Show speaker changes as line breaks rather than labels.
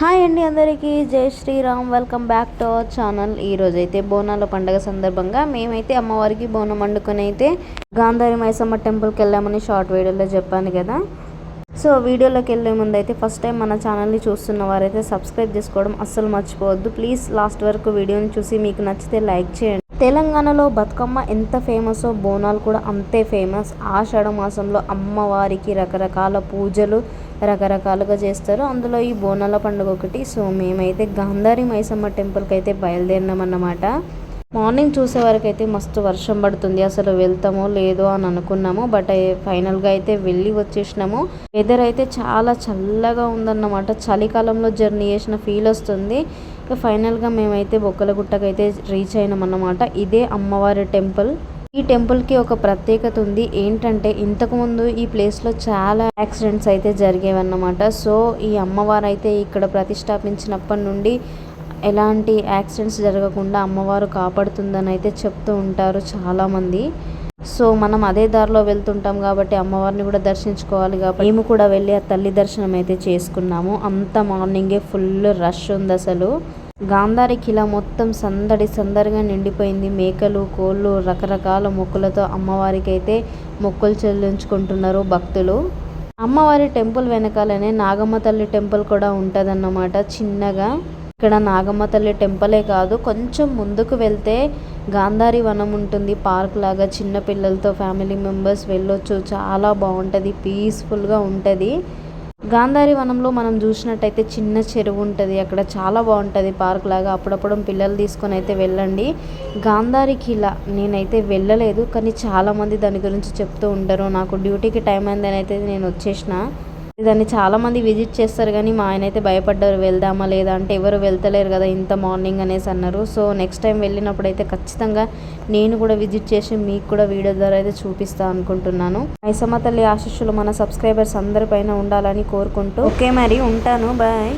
Hi అండి అందరికీ. జై Shriram. Welcome back to our channel. ఈరోజైతే బోనాల పండగ సందర్భంగా మేమైతే అమ్మవారికి బోనం వండుకొని అయితే గాంధారి మైసమ్మ టెంపుల్కి వెళ్ళామని షార్ట్ వీడియోలో చెప్పాను కదా. సో వీడియోలోకి వెళ్ళే ముందు అయితే ఫస్ట్ టైం మన ఛానల్ని చూస్తున్న వారైతే సబ్స్క్రైబ్ చేసుకోవడం అస్సలు మర్చిపోవద్దు. ప్లీజ్ లాస్ట్ వరకు వీడియోని చూసి మీకు నచ్చితే లైక్ చేయండి. తెలంగాణలో బతుకమ్మ ఎంత ఫేమసో బోనాలు కూడా అంతే ఫేమస్. ఆషాఢ మాసంలో అమ్మవారికి రకరకాల పూజలు రకరకాలుగా చేస్తారు. అందులో ఈ బోనాల పండుగ ఒకటి. సో మేమైతే గాంధారి మైసమ్మ టెంపుల్కి అయితే బయలుదేరినాం అన్నమాట మార్నింగ్ చూసే వరకు అయితే మస్తు వర్షం పడుతుంది. అసలు వెళ్తామో లేదో అని అనుకున్నాము. బట్ ఫైనల్గా అయితే వెళ్ళి వచ్చేసినాము. వెదర్ అయితే చాలా చల్లగా ఉందన్నమాట. చలికాలంలో జర్నీ చేసిన ఫీల్ వస్తుంది. ఇక ఫైనల్గా మేమైతే బొక్కలగుట్టకైతే రీచ్ అయినాం అన్నమాట ఇదే అమ్మవారి టెంపుల్. ఈ టెంపుల్కి ఒక ప్రత్యేకత ఉంది. ఏంటంటే ఇంతకుముందు ఈ ప్లేస్లో చాలా యాక్సిడెంట్స్ అయితే జరిగేవన్నమాట. సో ఈ అమ్మవారు అయితే ఇక్కడ ప్రతిష్టాపించినప్పటి నుండి ఎలాంటి యాక్సిడెంట్స్ జరగకుండా అమ్మవారు కాపాడుతుందని అయితే చెప్తూ ఉంటారు చాలామంది. సో మనం అదే దారిలో వెళ్తుంటాం కాబట్టి అమ్మవారిని కూడా దర్శించుకోవాలి కాబట్టి మేము కూడా వెళ్ళి ఆ తల్లి దర్శనం అయితే చేసుకున్నాము. అంత మార్నింగే ఫుల్ రష్ ఉంది అసలు. గాంధారి కిలా మొత్తం సందడి సందడిగా నిండిపోయింది. మేకలు కోళ్ళు రకరకాల మొక్కులతో అమ్మవారికి అయితే మొక్కులు చెల్లించుకుంటున్నారు భక్తులు. అమ్మవారి టెంపుల్ వెనకాలనే నాగమ్మ తల్లి టెంపుల్ కూడా ఉంటుందన్నమాట చిన్నగా. ఇక్కడ నాగమ్మ తల్లి టెంపులే కాదు కొంచెం ముందుకు వెళ్తే గాంధారి వనం ఉంటుంది. పార్క్ లాగా చిన్న పిల్లలతో ఫ్యామిలీ మెంబర్స్ వెళ్ళొచ్చు. చాలా బాగుంటుంది పీస్ఫుల్గా ఉంటుంది. గాంధారి వనంలో మనం చూసినట్టయితే చిన్న చెరువు ఉంటుంది. అక్కడ చాలా బాగుంటుంది పార్క్ లాగా. అప్పుడప్పుడు పిల్లలు తీసుకొని అయితే వెళ్ళండి. గాంధారి కిలా నేనైతే వెళ్ళలేదు. కానీ చాలామంది దాని గురించి చెప్తూ ఉంటారు. నాకు డ్యూటీకి టైం అయిందని అయితే నేను వచ్చేసిన. దాన్ని చాలామంది విజిట్ చేస్తారు కానీ మా ఆయన అయితే భయపడ్డారు వెళ్దామా లేదా? అంటే ఎవరు వెళ్తలేరు కదా ఇంత మార్నింగ్ అనేసి అన్నారు. సో నెక్స్ట్ టైం వెళ్ళినప్పుడు అయితే ఖచ్చితంగా నేను కూడా విజిట్ చేసి మీకు కూడా వీడియో ద్వారా అయితే చూపిస్తా అనుకుంటున్నాను. మైసమ్మ తల్లి ఆశిష్యులు మన సబ్స్క్రైబర్స్ అందరిపైన ఉండాలని కోరుకుంటూ. ఓకే మరి ఉంటాను. బాయ్.